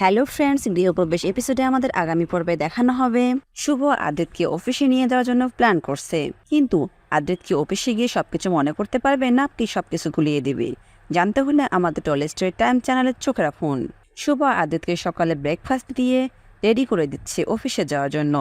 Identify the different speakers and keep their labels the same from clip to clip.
Speaker 1: Hello friends গৃহপ্রবেশ এপিসোডে আমাদের আগামী পর্বে দেখানো হবে। শুভ আদিতকে অফিসে নিয়ে যাওয়ার জন্য প্ল্যান করছে। কিন্তু আদিত কি অফিসে গিয়ে সবকিছু মনে করতে পারবে না, কি সবকিছু গুলিয়ে দিবে? জানতে হলে আমাদের টলেস্টোরি টাইম চ্যানেলের চোখ রাখুন। শুভ আদিতকে সকালে ব্রেকফাস্ট দিয়ে রেডি করে দিচ্ছে অফিসে যাওয়ার জন্য।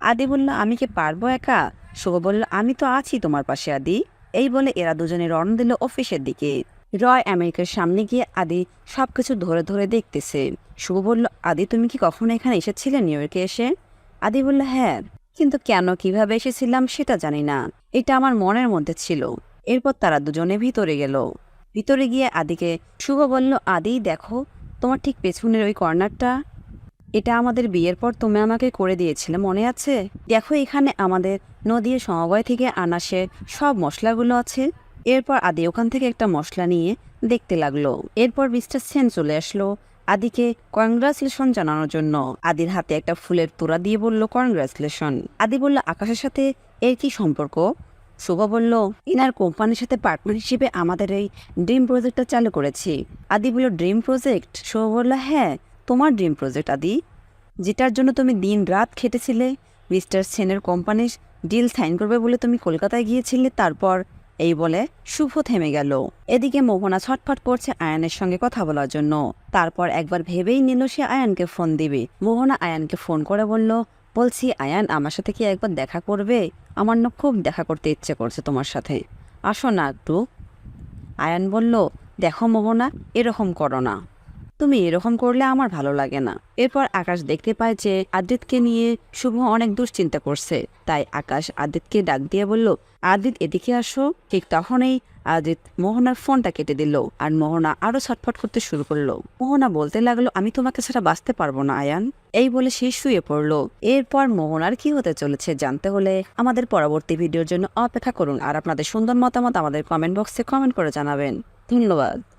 Speaker 1: আদি বলল, আমি কি পারব একা? শুভ বলল, আমি তো আছি তোমার পাশে আদি। এই বলে এরা দুজনে রওনা দিল অফিসের দিকে। রয় আমেরিকার সামনে গিয়ে আদি সব কিছু ধরে ধরে দেখতেছে। শুভ বলল, আদি, তুমি কি কখনো এখানে এসেছিলে নিউ ইয়র্কে এসে? আদি বলল হ্যাঁ কিন্তু কেন কীভাবে এসেছিলাম সেটা জানি না। এটা আমার মনের মধ্যে ছিল। এরপর তারা দুজনে ভিতরে গেল। ভিতরে গিয়ে আদিকে, শুভ বলল, আদি, দেখো, তোমার ঠিক পেছনের ওই কর্নারটা। এটা আমাদের বিয়ের পর তুমি আমাকে করে দিয়েছিলে, মনে আছে? দেখো, এখানে আমাদের নদীর সমবায় থেকে আনা সে সব মশলাগুলো আছে। এরপর আদি ওখান থেকে একটা মশলা নিয়ে দেখতে লাগল। এরপর মিস্টার সেন চলে আসলো আদিকে কংগ্রাচুলেশন জানানোর জন্য। আদির হাতে একটা ফুলের তোড়া দিয়ে বলল, কংগ্রাচুলেশন। আদি বলল, আকাশের সাথে এর কি সম্পর্ক? শোভা বলল, ইনার কোম্পানির সাথে পার্টনার হিসেবে আমাদের এই ড্রিম প্রজেক্টটা চালু করেছি। আদি বলল ড্রিম প্রজেক্ট শোভা বলল হ্যাঁ তোমার ড্রিম প্রজেক্ট আদি। যেটার জন্য তুমি দিন রাত খেটেছিলে, মিস্টার সেনের কোম্পানির ডিল সাইন করবে বলে তুমি কলকাতায় গিয়েছিলে, তারপর এই বলে শুভ থেমে গেল। এদিকে মোহনা ছটফট করছে আয়ানের সঙ্গে কথা বলার জন্য। তারপর একবার ভেবেই নিল সে আয়ানকে ফোন দিবে। মোহনা আয়ানকে ফোন করে বলল, বলছি আয়ান, আমার সাথে কি একবার দেখা করবে? আমার না খুব দেখা করতে ইচ্ছে করছে তোমার সাথে। আসো না একটু। আয়ান বলল, দেখো মোহনা, এরকম করো না। তুমি এরকম করলে আমার ভালো লাগে না। এরপর আকাশ দেখতে পায় যে আদিতকে নিয়ে শুভ অনেক দুশ্চিন্তা করছে। তাই আকাশ আদিতকে ডাক দিয়ে বলল, আদিত, এদিকে আসো। ঠিক তখনই আদিত মোহনার ফোনটা কেটে দিল আর মোহনা আরও ছটফট করতে শুরু করল। মোহনা বলতে লাগল, আমি তোমাকে ছাড়া বাঁচতে পারব না, আয়ান। এই বলে সে শুয়ে পড়ল। এরপর মোহনার কি হতে চলেছে জানতে হলে আমাদের পরবর্তী ভিডিওর জন্য অপেক্ষা করুন আর আপনাদের সুন্দর মতামত আমাদের কমেন্ট বক্সে কমেন্ট করে জানাবেন। ধন্যবাদ।